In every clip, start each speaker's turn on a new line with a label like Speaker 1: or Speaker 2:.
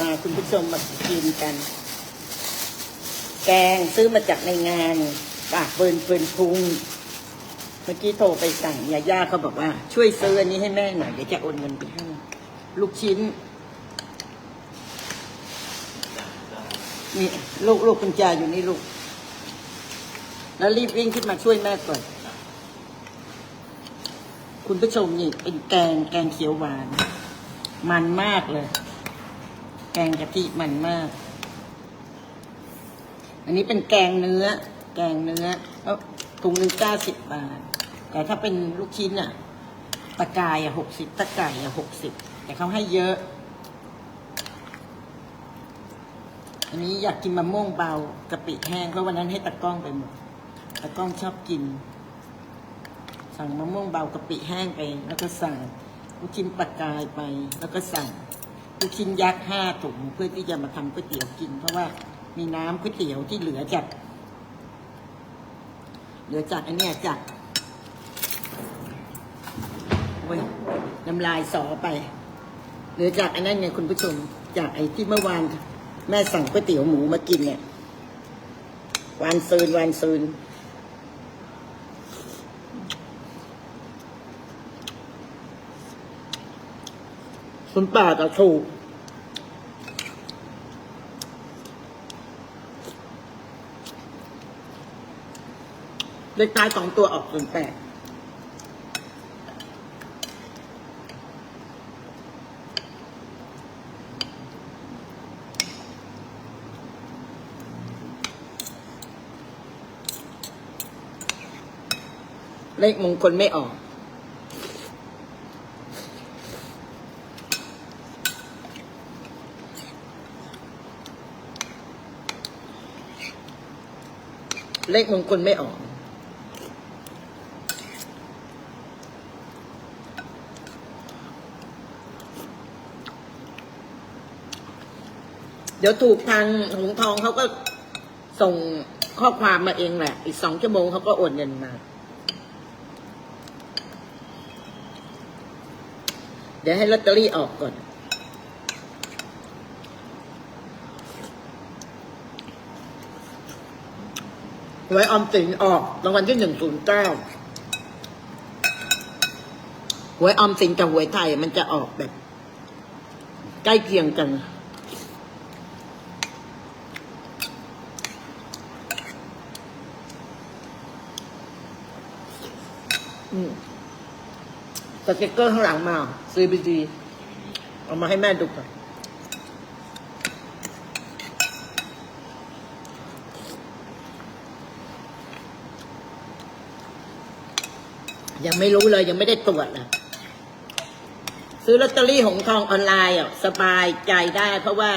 Speaker 1: มาคุณผู้ชมมากินกัน แกงซื้อมาจากในงานปากเบิร์นเฟิร์นพุง เมื่อกี้โทรไปสั่งยาย่าเขาบอกว่า ช่วยซื้ออันนี้ให้แม่หน่อยเดี๋ยวจะโอนเงินไปให้ลูกชิ้นนี่ลูกลูกกุญแจอยู่นี่ลูก แล้วรีบวิ่งขึ้นมาช่วยแม่ก่อนคุณผู้ชมนี่เป็นแกงแกงเขียวหวาน มันมากเลย แกงกะทิมันมาก อันนี้เป็นแกงเนื้อ แกงเนื้อแล้วถุงหนึ่งเก้าสิบบาท แต่ถ้าเป็นลูกชิ้นอะตะกายอะหกสิบตะไก่อะหกสิบแต่เขาให้เยอะ อันนี้อยากกินมะม่วงเบากะปิแห้งเพราะวันนั้นให้ตะก้องไปหมดตะก้องชอบกิน สั่งมะม่วงเบากะปิแห้งไป แล้วก็สั่งลูกชิ้นปลากายไป แล้วก็สั่ง ลูกชิ้นยักษ์ห้าถุงเพื่อที่จะมาทำก๋วยเตี๋ยวกิน เพราะว่ามีน้ำก๋วยเตี๋ยวที่เหลือจาก เหลือจากอันเนี้ยจากโอ้ยน้ำลายสอไป เหลือจากอันนั้นไงคุณผู้ชมจากไอ้ที่เมื่อวานแม่สั่งก๋วยเตี๋ยวหมูมากินเนี่ย วานซืนวานซืน คุณป้าจะถูกเลขท้ายสองตัวออกศูนย์แปดเลขมงคลไม่ออก เลขมงคลไม่ออก เดี๋ยวถูกทางหงทองเขาก็ส่งข้อความมาเองแหละ อีกสองชั่วโมงเขาก็โอนเงินมา เดี๋ยวให้ลอตเตอรี่ออกก่อน หวยออมสินออกรางวัลที่หนึ่งศูนย์เก้าหวยออมสินกับหวยไทยมันจะออกแบบ ใกล้เคียงกันสติกเกอร์ข้างหลังมา CBD เอามาให้แม่ดูก่อน ยังไม่รู้เลยยังไม่ได้ตรวจเลยซื้อลอตเตอรี่หงทองออนไลน์อะสบายใจได้ เพราะว่า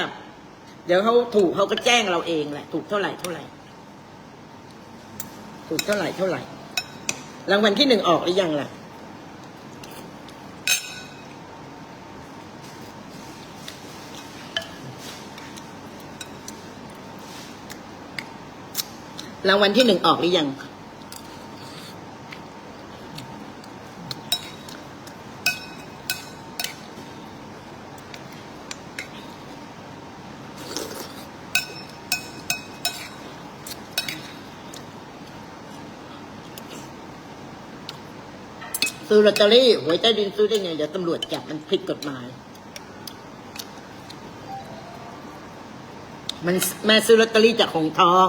Speaker 1: เดี๋ยวเขาถูกเขาก็แจ้งเราเองแหละ ถูกเท่าไหร่เท่าไหร่ ถูกเท่าไหร่เท่าไหร่รางวัลที่หนึ่งออกหรือยังล่ะรางวัลที่หนึ่งออกหรือยัง ซื้อลอตเตอรี่หวยใต้ดินซื้อได้ไง เดี๋ยวตำรวจจับมันผิดกฎหมาย มันแม่ซื้อลอตเตอรี่จากหงทอง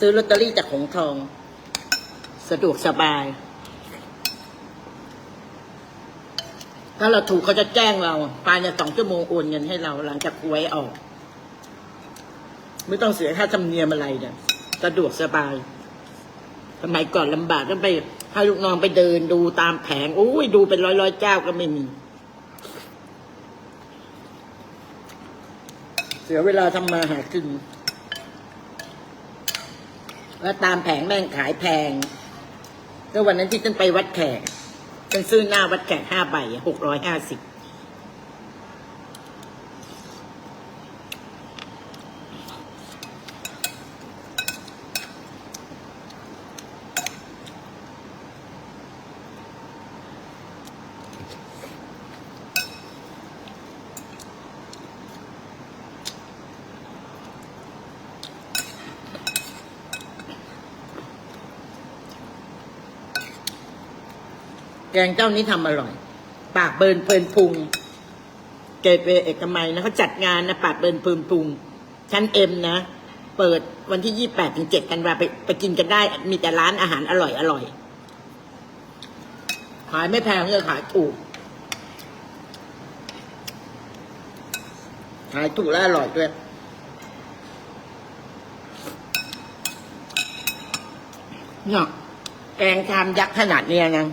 Speaker 1: ซื้อลอตเตอรี่จากหงทอง สะดวกสบาย ถ้าเราถูกเขาจะแจ้งเราภายในสองชั่วโมงโอนเงินให้เราหลังจากหวยออก ไม่ต้องเสียค่าธรรมเนียมอะไรเนี่ยสะดวกสบายสมัยก่อนลำบากก็ไปให้ลูกน้องไปเดินดูตามแผงโอ้ยดูเป็นร้อยร้อยเจ้าก็ไม่มี เสียเวลาทำมาหากินแล้วตามแผงแม่งขายแพงก็วันนั้นที่ฉันไปวัดแขกฉันซื้อหน้าวัดแขกห้าใบหกร้อยห้าสิบ แกงเจ้านี้ทำอร่อย ปากเบิร์นเพลินพุง เกตเวย์เอกมัยนะเขาจัดงานนะปากเบิร์นเพลินพุง ชั้นเอ็มนะ เปิดวันที่ยี่แปดถึงเจ็ดกันวาไปไปกินกันได้ มีแต่ร้านอาหารอร่อยอร่อยขายไม่แพงเลยขายถูกขายถูกและอร่อยด้วยเนี่ยแกงชามยักษ์ขนาดเนี้ยนะ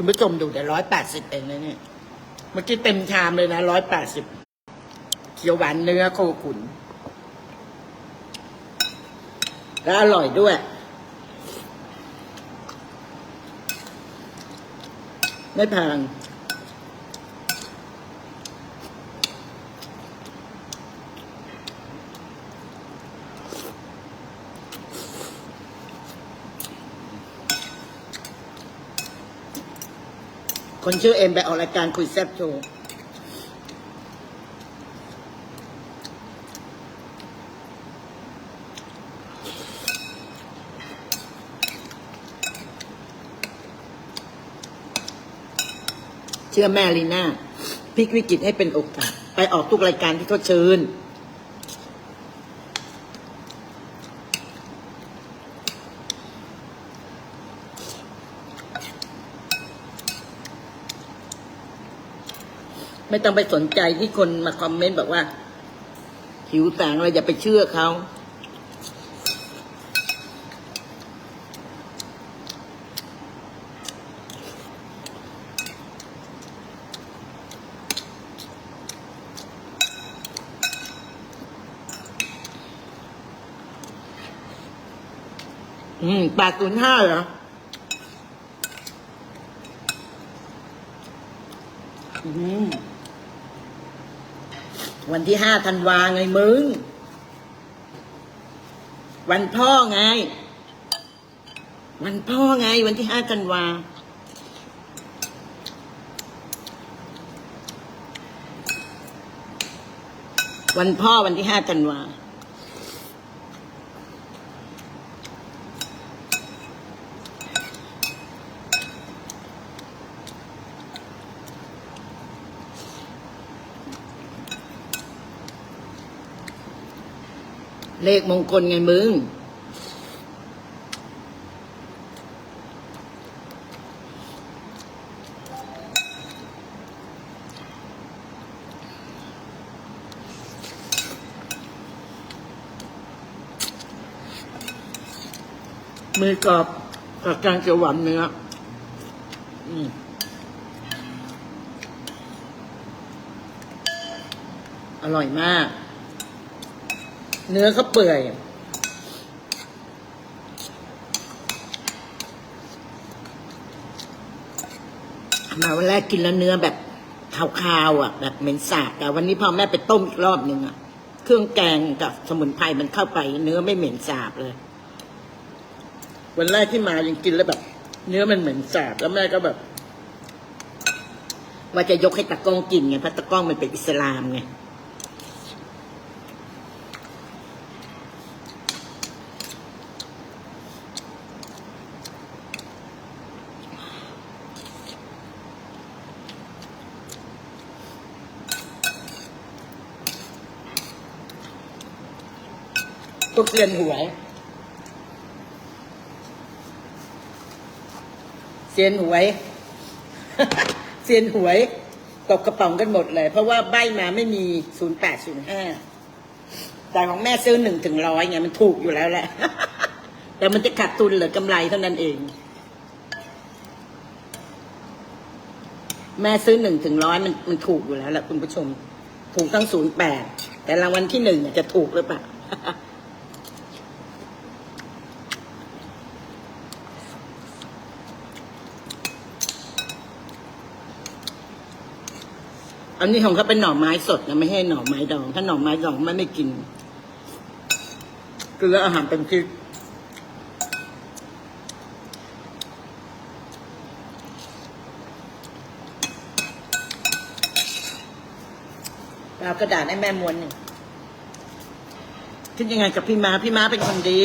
Speaker 1: คุณผู้ชมดูแต่ร้อยแปดสิบเองนะเนี่ยเมื่อกี้เต็มชามเลยนะร้อยแปดสิบเขียวหวานเนื้อโคขุน และอร่อยด้วย ไม่แพง คนชื่อเอ็มไปออกรายการคุยแซ่บโชว์เชื่อแม่ลีน่าพลิกวิกฤตให้เป็นโอกาส ไปออกทุกรายการที่เขาเชิญ ไม่ต้องไปสนใจที่คนมาคอมเมนต์บอกว่า หิวแสงอะไรอย่าไปเชื่อเขาอืมแปดศูนย์ห้าเหรอ อืม วันที่ห้าธันวาไงมึง วันพ่อไง วันพ่อไง วันที่ห้าธันวาวันพ่อวันที่ห้าธันวา เลขมงคลไงมึงมือกรอบกับแกงเขียวหวานเนื้ออืมอร่อยมาก เนื้อเขาเปื่อย มาวันแรกกินแล้วเนื้อแบบคาวๆอะ แบบเหม็นสาบแต่วันนี้พอแม่ไปต้มอีกรอบหนึ่งอะ เครื่องแกงกับสมุนไพรมันเข้าไป เนื้อไม่เหม็นสาบเลย วันแรกที่มายังกินแล้วแบบ เนื้อมันเหม็นสาบแล้วแม่ก็แบบ ว่าจะยกให้ตะก้องกินไงเพราะตะก้องมันเป็นอิสลามไง ตุกเซียนหวยเซียนหวย เซียนหวยตกกระป๋องกันหมดเลย เพราะว่าใบมาไม่มีศูนย์แปดศูนย์ห้าแต่ของแม่ซื้อหนึ่งถึงร้อยไงมันถูกอยู่แล้วแหละ แต่มันจะขาดทุนหรือกำไรเท่านั้นเอง แม่ซื้อหนึ่งถึงร้อยมันมันถูกอยู่แล้วแหละคุณผู้ชม ถูกตั้งศูนย์แปดแต่รางวัลที่หนึ่งจะถูกหรือเปล่า อันนี้ของเขาเป็นหน่อไม้สดนะไม่ให้หน่อไม้ดอง ถ้าหน่อไม้ดองมันไม่กินคืออาหารเป็นพิษเอากระดาษให้แม่ม้วนหนึ่งคิดยังไงกับพี่ม้าพี่ม้าเป็นคนดี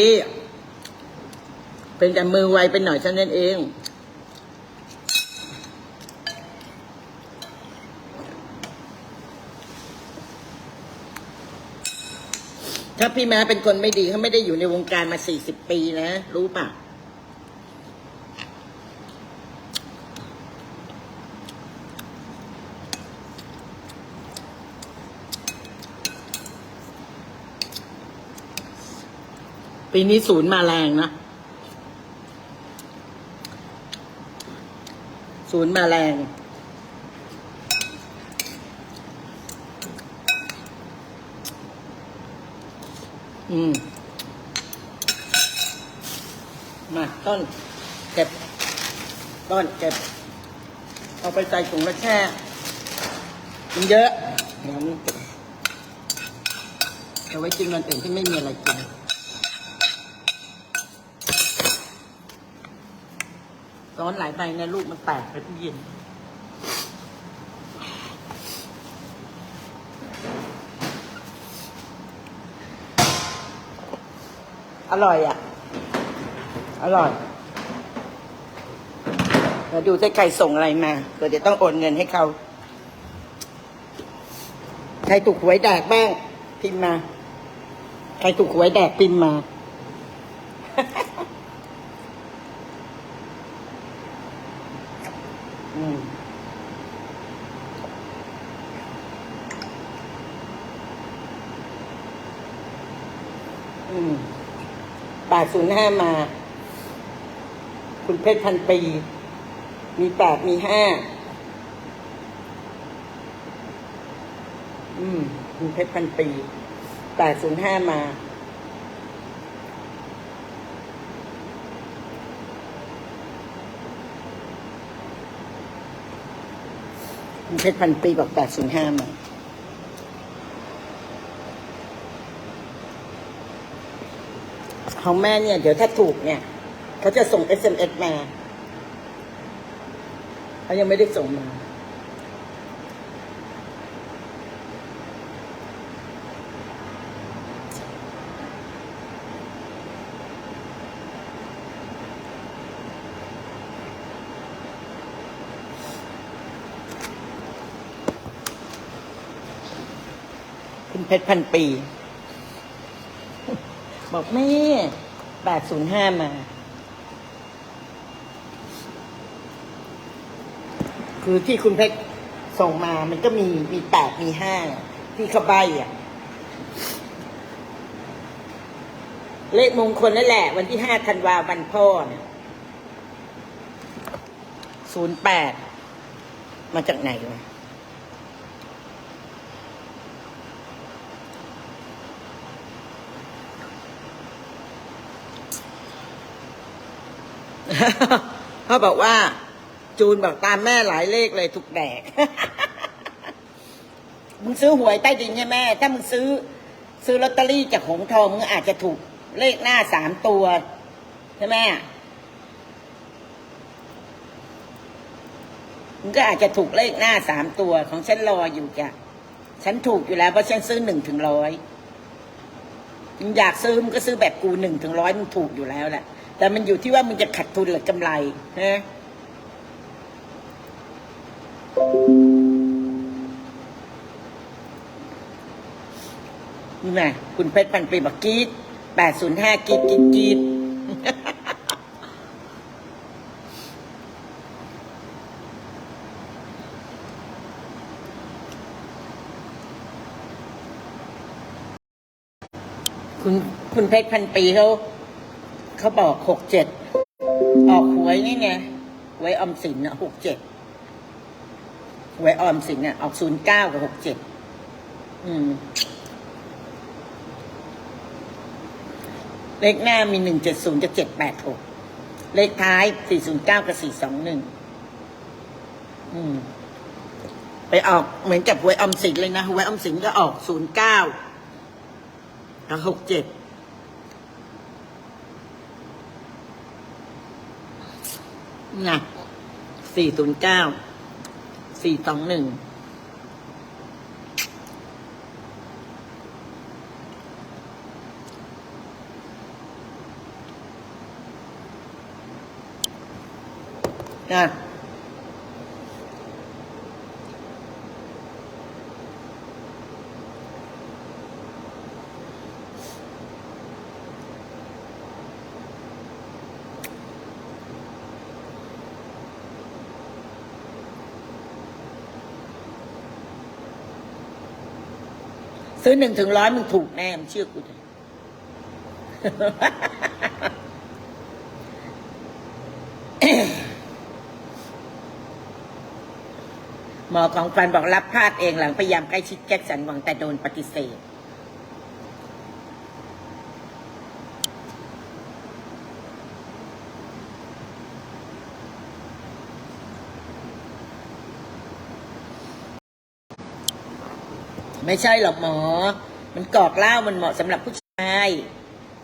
Speaker 1: เป็นแต่มือไวไปหน่อยเท่านั้นเอง ถ้าพี่ม้าเป็นคนไม่ดีเขาไม่ได้อยู่ในวงการมาสี่สิบปีนะ รู้ปะปีนี้ศูนย์มาแรงนะ ศูนย์มาแรง อืม มาต้น เก็บ ต้นเก็บ เอาไปใส่ถุงแล้วแช่มันเยอะเดี๋ยวมันเอาไว้กินวันอื่นที่ไม่มีอะไรกินร้อนหลายใบนะลูกมันแตกไปทุกเย็น อร่อยอะ อร่อยเราดูได้ใครส่งอะไรมาเดี๋ยวจะต้องโอนเงินให้เขาใครถูกหวยแดกบ้างพิมพ์มา ใครถูกหวยแดกพิมพ์มา อืม อืม แปดศูนย์ห้ามา คุณเพชรพันปี มีแปดมีห้าอืม คุณเพชรพันปีแปดศูนย์ห้ามาคุณเพชรพันปีบอกแปดศูนย์ห้ามา ของแม่เนี่ย เดี๋ยวถ้าถูกเนี่ย เขาจะส่ง SMS มาเขายังไม่ได้ส่งมาคุณเพชรพันปี บอกแม่แปดศูนย์ห้ามา คือที่คุณเพชรส่งมามันก็มีมีแปดมีห้าที่เขาใบอะ เลขมงคลนั่นแหละ วันที่ห้าธันวาวันพ่อศูนย์แปดมาจากไหนวะ เขาบอกว่า จูนบอกตามแม่หลายเลขเลยถูกแดก มึงซื้อหวยใต้ดินใช่ไหมถ้ามึงซื้อ ซื้อลอตเตอรี่จากหงทองมึงอาจจะถูกเลขหน้าสามตัวใช่ไหมมึงก็อาจจะถูกเลขหน้าสามตัวของฉันรออยู่จ้ะฉันถูกอยู่แล้วเพราะฉันซื้อหนึ่งถึงร้อยมึงอยากซื้อมึงก็ซื้อแบบกูหนึ่งถึงร้อยมึงถูกอยู่แล้วแหละ แต่มันอยู่ที่ว่ามึงจะขัดทุนหรือกำไรนะนี่ไงคุณเพชรพันปีบอกกีดแปดศูนย์ห้ากีดกีดกีดคุณคุณเพชรพันปีเขา เขาบอกหกเจ็ดออกหวยนี่ไงหวยออมสินอะหกเจ็ดหวยออมสินอะออกศูนย์เก้ากับหกเจ็ดอืม เลขหน้ามีหนึ่งเจ็ดศูนย์กับเจ็ดแปดหกเลขท้ายสี่ศูนย์เก้ากับสี่สองหนึ่งอืม ไปออกเหมือนกับหวยออมสินเลยนะหวยออมสินก็ออกศูนย์เก้ากับหกเจ็ด นะสี่ศูนย์เก้า สี่สองหนึ่งน ซื้อหนึ่งถึงร้อยมึงถูกแน่มึงเชื่อกูเถอะหมอของฟันบอกรับพลาดเองหลังพยายามใกล้ชิดแจ็คสันหวังแต่โดนปฏิเสธ ไม่ใช่หรอกหมอ มันกอกเหล้ามันเหมาะสำหรับผู้ชาย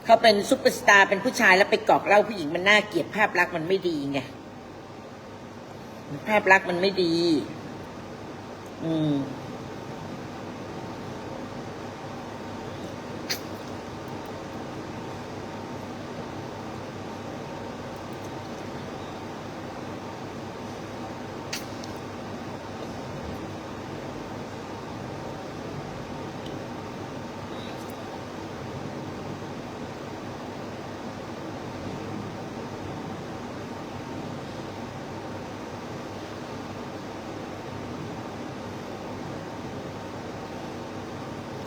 Speaker 1: เขาเป็นซุปเปอร์สตาร์เป็นผู้ชายแล้วไปกอกเหล้าผู้หญิงมันน่าเกลียดภาพลักษณ์มันไม่ดีไงภาพลักษณ์มันไม่ดี อืม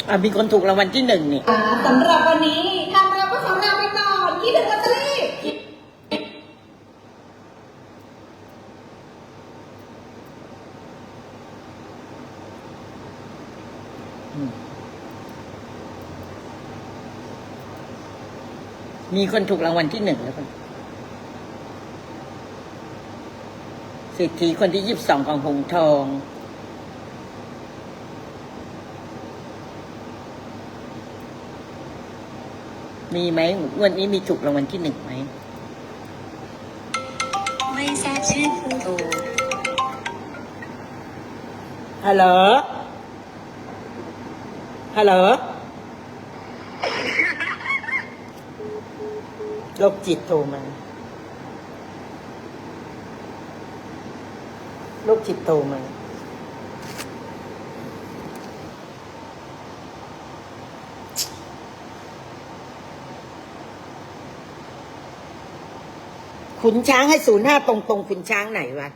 Speaker 1: อะมีคนถูกรางวัลที่หนึ่งนี่
Speaker 2: สำหรับวันนี้ทางเราก็ขอลาไปก่อนคิดถึงลอตเตอรี่
Speaker 1: มีคนถูกรางวัลที่หนึ่งแล้วคนเศรษฐีคนที่ยี่สิบสองของหงทอง มีไหมงวันนี้มีถูกรางวัลที่หนึ่งไหม
Speaker 3: ไม่ทราบชื่อผู้โทร
Speaker 1: ฮัลโหล ฮัลโหลโรคจิตโทรมาโรคจิตโทรมา ขุนช้างให้ศูนย์ห้าตรงตรงๆขุนช้างไหนวะ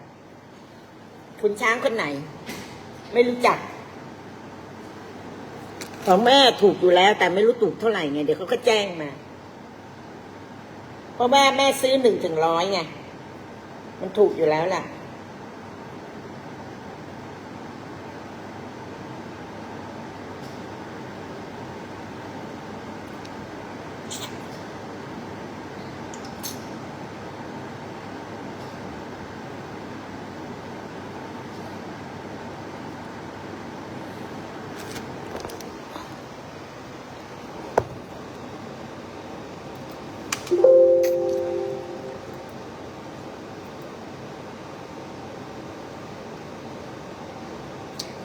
Speaker 1: ขุนช้างคนไหน ไม่รู้จักของแม่ถูกอยู่แล้ว แต่ไม่รู้ถูกเท่าไหร่ไงเดี๋ยวเขาก็แจ้งมาเพราะแม่แม่ซื้อหนึ่งถึงร้อยไงมันถูกอยู่แล้วล่ะ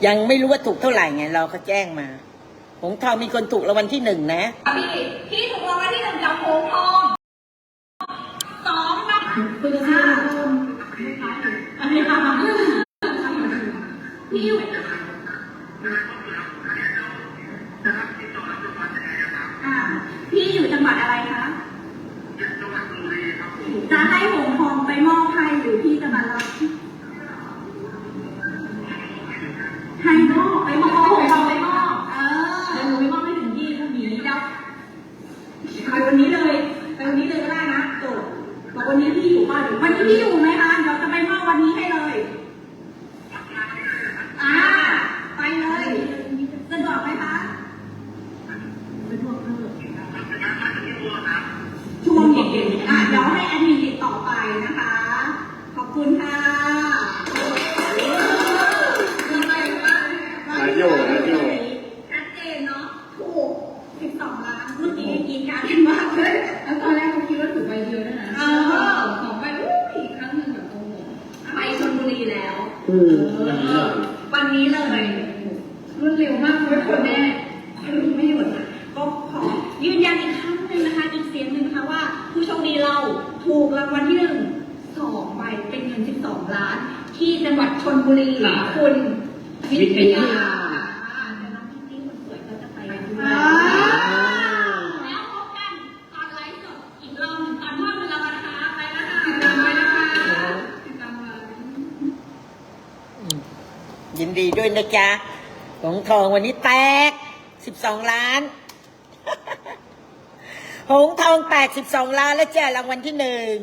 Speaker 1: ยังไม่รู้ว่าถูกเท่าไหร่ไงเราก็แจ้งมาหงทองมีคนถูกรางวัลที่หนึ่งนะ
Speaker 2: พี่ พี่ถูกรางวัลที่หนึ่งจากโพงทองสองนะคุณจะซื้ออันนี้ค่ะพี่อยู่อ่าพี่อยู่จังหวัดอะไรคะจะให้หงทองไปมอบให้หรือพี่จะมารับให้มอบไปมอบหงทองไปมอบเออเดี๋ยวหนูไปมอบให้ถึงที่พรุ่งนี้แล้ว ไปวันนี้เลยไปวันนี้เลยก็ได้นะโจทย์บอกวันนี้พี่อยู่ป่ะหรือวันนี้พี่อยู่ไหมคะเดี๋ยวจะไปมอบวันนี้ให้เลยอ่าไปเลยสะดวกไหมคะสะดวกเลยช่วงเย็นๆอะเดี๋ยวให้แอดมินติดต่อไปนะคะ ขอบคุณค่ะ
Speaker 4: นายโยกนายโยก
Speaker 2: ชัดเจนเนาะถูก12ล้านเมื่อกี้กินการกันมากเลย
Speaker 5: แล้วตอนแรกเขาคิดว่าถูกใบเดียวด้วยนะ
Speaker 2: เออ
Speaker 5: สองใบอุ้ยอีกครั้งหนึ่งแบบโอ้โห
Speaker 2: ไปชลบุรีแล้ว
Speaker 4: อืมวันนี้เลย
Speaker 2: วันนี้เลย
Speaker 5: รวดเร็วมากเลยคนแน่
Speaker 2: ไม่หยุดนะก็ขอยืนยันอีกครั้งหนึ่งนะคะ อีกเสียงหนึ่งนะคะว่า ผู้โชคดีเราถูกรางวัลที่หนึ่งสองใบเป็นเงิน 12 ล้าน ที่จังหวัดชลบุรีคุณวิทยาอ่าเดี๋ยวน้องพิตตี้คนสวยก็จะไปกันด้วยแล้วพบกันตอนไลฟ์สดอีกรอบหนึ่งตอนมอบเงินรางวัลนะคะไปแล้วค่ะ
Speaker 5: ติดตามไว้นะคะติดตามมา
Speaker 1: ยินดีด้วยนะจ๊ะหงทองวันนี้แตกสิบสองล้าน หงทองแตกสิบสองล้านแล้วจ้ะรางวัลที่หนึ่ง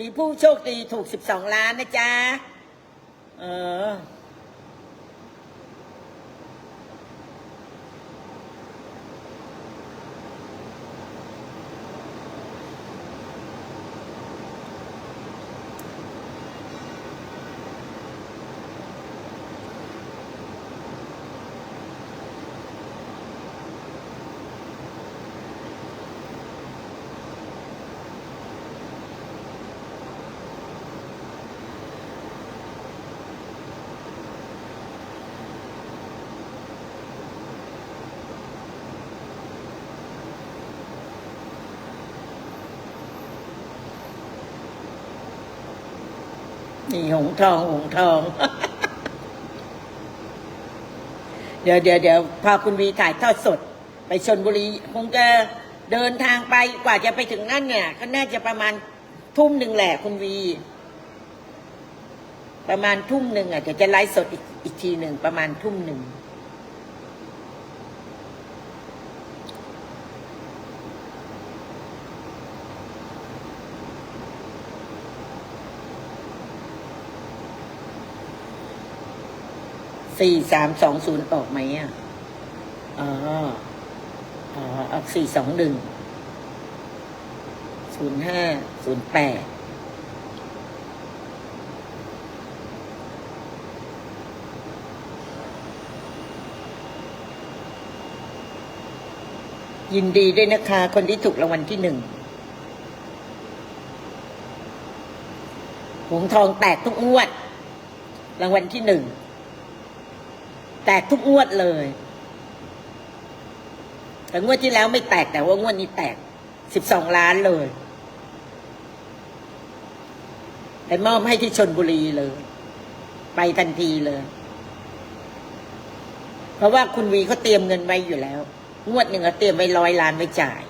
Speaker 1: มีผู้โชคดีถูกสิบสองล้านนะจ๊ะ เออ นี่หงทองหงทอง เดี๋ยวเดี๋ยวเดี๋ยวพาคุณวีถ่ายทอดสด ไปชนบุรี คงจะเดินทางไปกว่าจะไปถึงนั่นเนี่ย ก็น่าจะประมาณทุ่มหนึ่งแหละคุณวี ประมาณทุ่มหนึ่งอะเดี๋ยวจะไลฟ์สดอีกอีกทีหนึ่งประมาณทุ่มหนึ่ง สี่สามสองศูนย์ออกไหมอะ อ๋อ อ๋อออกสี่สองหนึ่งศูนย์ห้าศูนย์แปดยินดีด้วยนะคะ คนที่ถูกรางวัลที่หนึ่งหงทองแตกทุกงวด รางวัลที่หนึ่ง แตกทุกงวดเลย แต่งวดที่แล้วไม่แตกแต่ว่างวดนี้แตกสิบสองล้านเลยไปมอบให้ที่ชนบุรีเลย ไปทันทีเลย เพราะว่าคุณวีเขาเตรียมเงินไว้อยู่แล้ว งวดหนึ่งเขาเตรียมไว้ร้อยล้านไว้จ่าย